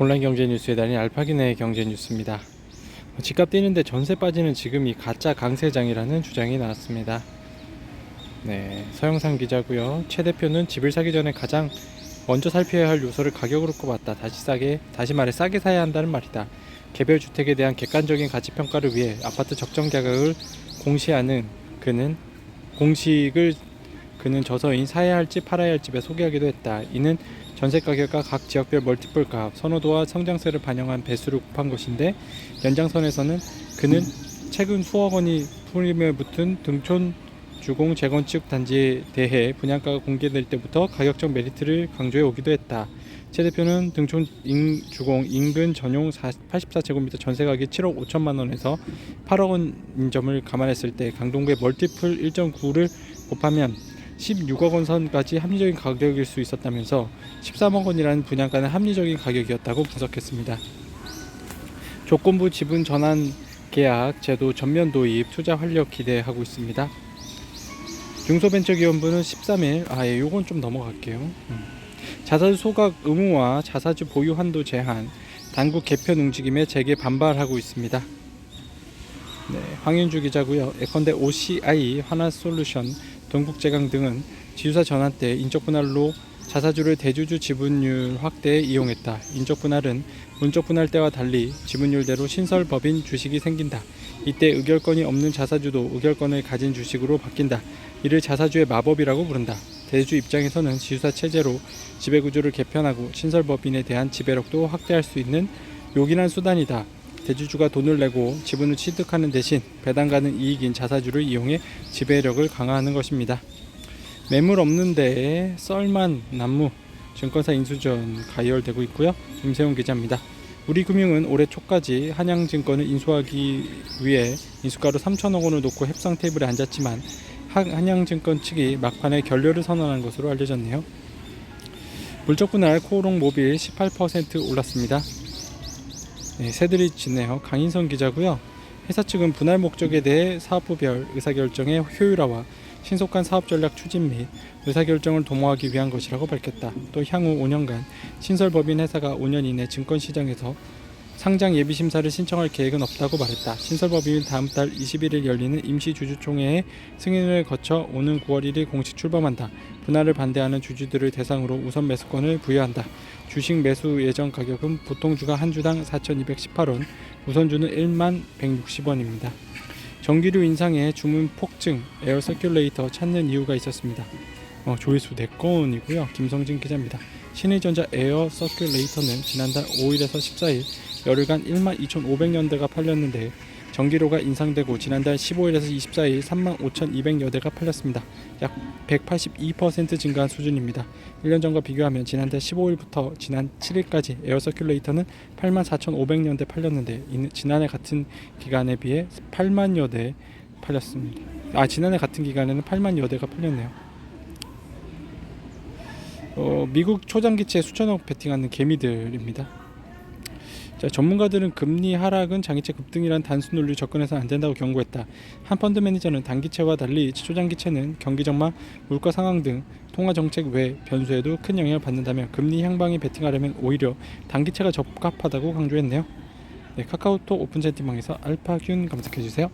온라인 경제 뉴스의 달인 알파기네의 경제 뉴스입니다. 집값 뛰는데 전세 빠지는 지금 이 가짜 강세장이라는 주장이 나왔습니다. 네, 서영상 기자고요. 최 대표는 집을 사기 전에 가장 먼저 살펴야 할 요소를 가격으로 꼽았다. 다시 싸게, 다시 말해 싸게 사야 한다는 말이다. 개별 주택에 대한 객관적인 가치 평가를 위해 아파트 적정 가격을 공시하는 그는 공식을 그는 저서인 사야 할 집, 팔아야 할 집에 소개하기도 했다. 이는 전세 가격과 각 지역별 멀티플 값, 선호도와 성장세를 반영한 배수를 곱한 것인데 연장선에서는 그는 최근 수억 원이 프리미엄 붙은 등촌 주공 재건축 단지에 대해 분양가가 공개될 때부터 가격적 메리트를 강조해 오기도 했다. 최 대표는 등촌 인, 주공 인근 전용 84제곱미터 전세 가격이 7억 5천만 원에서 8억 원인 점을 감안했을 때 강동구의 멀티플 1.9를 곱하면 16억 원 선까지 합리적인 가격일 수 있었다면서 13억 원이라는 분양가는 합리적인 가격이었다고 분석했습니다. 조건부 지분 전환 계약 제도 전면 도입 투자 활력 기대하고 있습니다. 중소벤처기업부는 13일 아 예, 요건 좀 넘어갈게요. 음. 자사주 소각 의무화, 자사주 보유 한도 제한, 당국 개편 움직임에 재개 반발하고 있습니다. 네, 황윤주 기자고요. 예컨대 OCI, 하나솔루션, 동국제강 등은 지주사 전환 때 인적 분할로 자사주를 대주주 지분율 확대에 이용했다. 인적 분할은 문적 분할 때와 달리 지분율대로 신설 법인 주식이 생긴다. 이때 의결권이 없는 자사주도 의결권을 가진 주식으로 바뀐다. 이를 자사주의 마법이라고 부른다. 대주 입장에서는 지주사 체제로 지배구조를 개편하고 신설 법인에 대한 지배력도 확대할 수 있는 요긴한 수단이다. 대주주가 돈을 내고 지분을 취득하는 대신 배당 가는 이익인 자사주를 이용해 지배력을 강화하는 것입니다. 매물 없는데 썰만 남무 증권사 인수전 가열되고 있고요. 임세훈 기자입니다. 우리금융은 올해 초까지 한양증권을 인수하기 위해 인수가로 3천억 원을 놓고 협상 테이블에 앉았지만 한- 한양증권 측이 막판에 결렬을 선언한 것으로 알려졌네요. 물적 분할 코오롱 모빌 18% 올랐습니다. 네, 새들이 짖네요. 강인선 기자고요. 회사 측은 분할 목적에 대해 사업부별 의사결정의 효율화와 신속한 사업 전략 추진 및 의사결정을 도모하기 위한 것이라고 밝혔다. 또 향후 5년간 신설법인 회사가 5년 이내 증권시장에서 상장 예비 심사를 신청할 계획은 없다고 말했다. 신설법인은 다음 달 21일 열리는 임시 주주총회의 승인을 거쳐 오는 9월 1일 공식 출범한다. 분할을 반대하는 주주들을 대상으로 우선 매수권을 부여한다. 주식 매수 예정 가격은 보통 주가 한 주당 4,218원, 우선주는 1만 160원입니다. 전기료 인상에 주문 폭증, 에어 서큘레이터 찾는 이유가 있었습니다. 어, 조회수 4건이고요. 김성진 기자입니다. 신일전자 에어 서큘레이터는 지난달 5일에서 14일 열흘간 1만 2,500여 대가 팔렸는데 전기료가 인상되고 지난달 15일에서 24일 3만 5,200여 대가 팔렸습니다. 약 182% 증가한 수준입니다. 1년 전과 비교하면 지난달 15일부터 지난 7일까지 에어 서큘레이터는 8만 4,500여 대 팔렸는데 지난해 같은 기간에 비해 8만여 대 팔렸습니다. 아 지난해 같은 기간에는 8만여 대가 팔렸네요. 어, 미국 초장기채 수천억 베팅하는 개미들입니다. 자, 전문가들은 금리 하락은 장기채 급등이란 단순 논리 접근해서는 안 된다고 경고했다. 한 펀드 매니저는 단기채와 달리 초장기채는 경기 전망, 물가 상황 등 통화 정책 외 변수에도 큰 영향을 받는다며 금리 향방에 베팅하려면 오히려 단기채가 적합하다고 강조했네요. 네, 카카오톡 오픈 채팅방에서 알파균 검색해 주세요.